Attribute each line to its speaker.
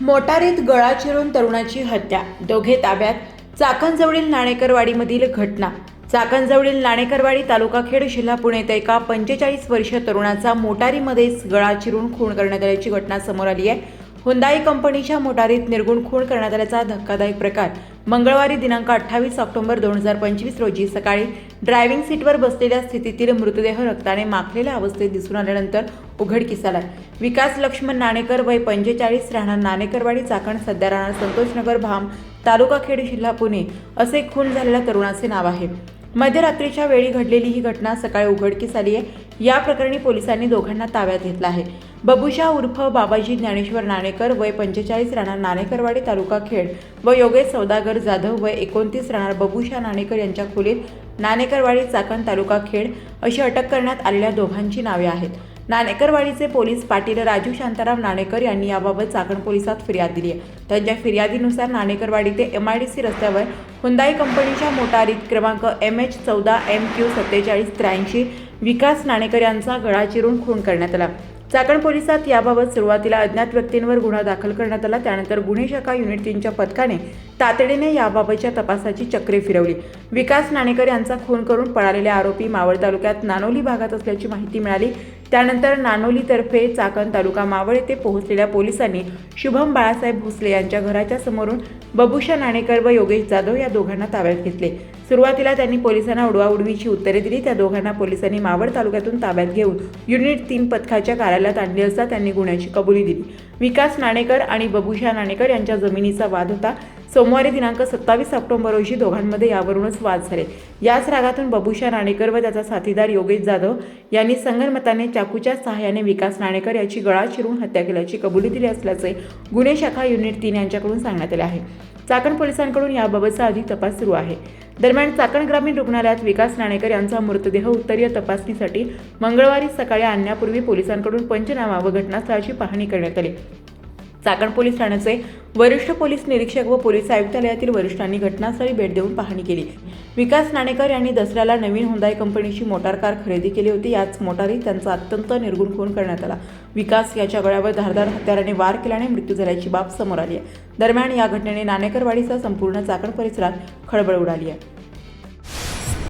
Speaker 1: मोटारीत गळा चिरून तरुणाची हत्या. दोघे ताब्यात. चाकणजवळील नाणेकरवाडीमधील घटना. चाकणजवळील नाणेकरवाडी तालुका खेड जिल्हा पुणे येथे एका पंचेचाळीस वर्षीय तरुणाचा मोटारीमध्येच गळा चिरून खून करण्यात आल्याची घटना समोर आली आहे. हुंदाई कंपनीच्या मोटारीत निर्गुण खून करण्यात आल्याचा धक्कादायक प्रकार. मंगळवारी दिनांक अठ्ठावीस ऑक्टोबर दोन हजार पंचवीस रोजी सकाळी ड्रायव्हिंग सीटवर बसलेल्या स्थितीतील मृतदेह रक्ताने माखलेल्या अवस्थेत दिसून आल्यानंतर उघडकीस आला विकास लक्ष्मण नाणेकर वय पंचेचाळीस राहणार नाणेकरवाडी चाकण सध्या राहणार संतोषनगर भाम तालुका खेड जिल्हा पुणे असे खून झालेल्या तरुणाचे नाव आहे. मध्यरात्रीच्या वेळी घडलेली ही घटना सकाळी उघडकीस आली आहे या प्रकरणी पोलिसांनी दोघांना ताब्यात घेतला आहे. बबुशा उर्फ बाबाजी ज्ञानेश्वर नाणेकर वय पंचेचाळीस राहणार नाणेकरवाडी तालुका खेड व योगेश सौदागर जाधव वय एकोणतीस राहणार बबुशा नाणेकर यांच्या खोलीत नाणेकरवाडी चाकण तालुका खेड अशी अटक करण्यात आलेल्या दोघांची नावे आहेत. नाणेकरवाडीचे पोलीस पाटील राजू शांताराम नाणेकर यांनी याबाबत चाकण पोलिसात फिर्याद दिली आहे. त्यांच्या फिर्यादीनुसार नाणेकरवाडी ते एम आय डी सी रस्त्यावर हुंदाई कंपनीच्या मोटारीत क्रमांक एम एच चौदा एम क्यू सत्तेचाळीस त्र्याऐंशी विकास नाणेकर यांचा गळा चिरून खून करण्यात आला. चाकण पोलिसात याबाबत सुरुवातीला अज्ञात व्यक्तींवर गुन्हा दाखल करण्यात आला. त्यानंतर गुन्हे शाखा युनिट तीनच्या पथकाने तातडीने याबाबतच्या तपासाची चक्रे फिरवली. विकास नाणेकर यांचा खून करून पळालेले आरोपी मावळ तालुक्यात नानोली भागात असल्याची माहिती मिळाली. त्यानंतर नानोलीतर्फे चाकण तालुका मावळ येथे पोहोचलेल्या पोलिसांनी शुभम बाळासाहेब भोसले यांच्या घराच्या समोरून बबुशा नाणेकर व योगेश जाधव या दोघांना ताब्यात घेतले. सुरुवातीला त्यांनी पोलिसांना उडवाउडवीची उत्तरे दिली. त्या दोघांना पोलिसांनी मावळ तालुक्यातून ताब्यात घेऊन युनिट तीन पथकाच्या कार्यालयात आणले असता त्यांनी गुन्ह्याची कबुली दिली. विकास नाणेकर आणि बबुशा नाणेकर यांच्या जमिनीचा वाद होता. सोमवारी दिनांक सत्तावीस ऑक्टोबर रोजी दोघांमध्ये यावरूनच वाद झाले. याच रागातून बबुशा राणेकर व त्याचा साथीदार योगेश जाधव यांनी संगनमताने चाकूच्या सहाय्याने विकास नाणेकर याची गळा चिरून हत्या केल्याची कबुली दिली असल्याचे गुन्हे शाखा युनिट तीन यांच्याकडून सांगण्यात आले आहे. चाकण पोलिसांकडून याबाबतचा अधिक तपास सुरू आहे. दरम्यान चाकण ग्रामीण रुग्णालयात विकास नाणेकर यांचा मृतदेह उत्तरीय तपासणीसाठी मंगळवारी सकाळी आणण्यापूर्वी पोलिसांकडून पंचनामा व घटनास्थळाची पाहणी करण्यात आली. चाकण पोलीस ठाण्याचे वरिष्ठ पोलीस निरीक्षक व पोलीस आयुक्तालयातील वरिष्ठांनी घटनास्थळी भेट देऊन पाहणी केली. विकास नाणेकर यांनी दसऱ्याला नवीन हुंदाई कंपनीची मोटार कार खरेदी केली होती. याच मोटारीत त्यांचा अत्यंत निर्गुण खून करण्यात आला. विकास याच्या गळ्यावर धारदार हत्याराने वार केल्याने मृत्यू झाल्याची बाब समोर आली आहे. दरम्यान या घटनेने नाणेकरवाडीसह संपूर्ण चाकण परिसरात खळबळ उडाली आहे.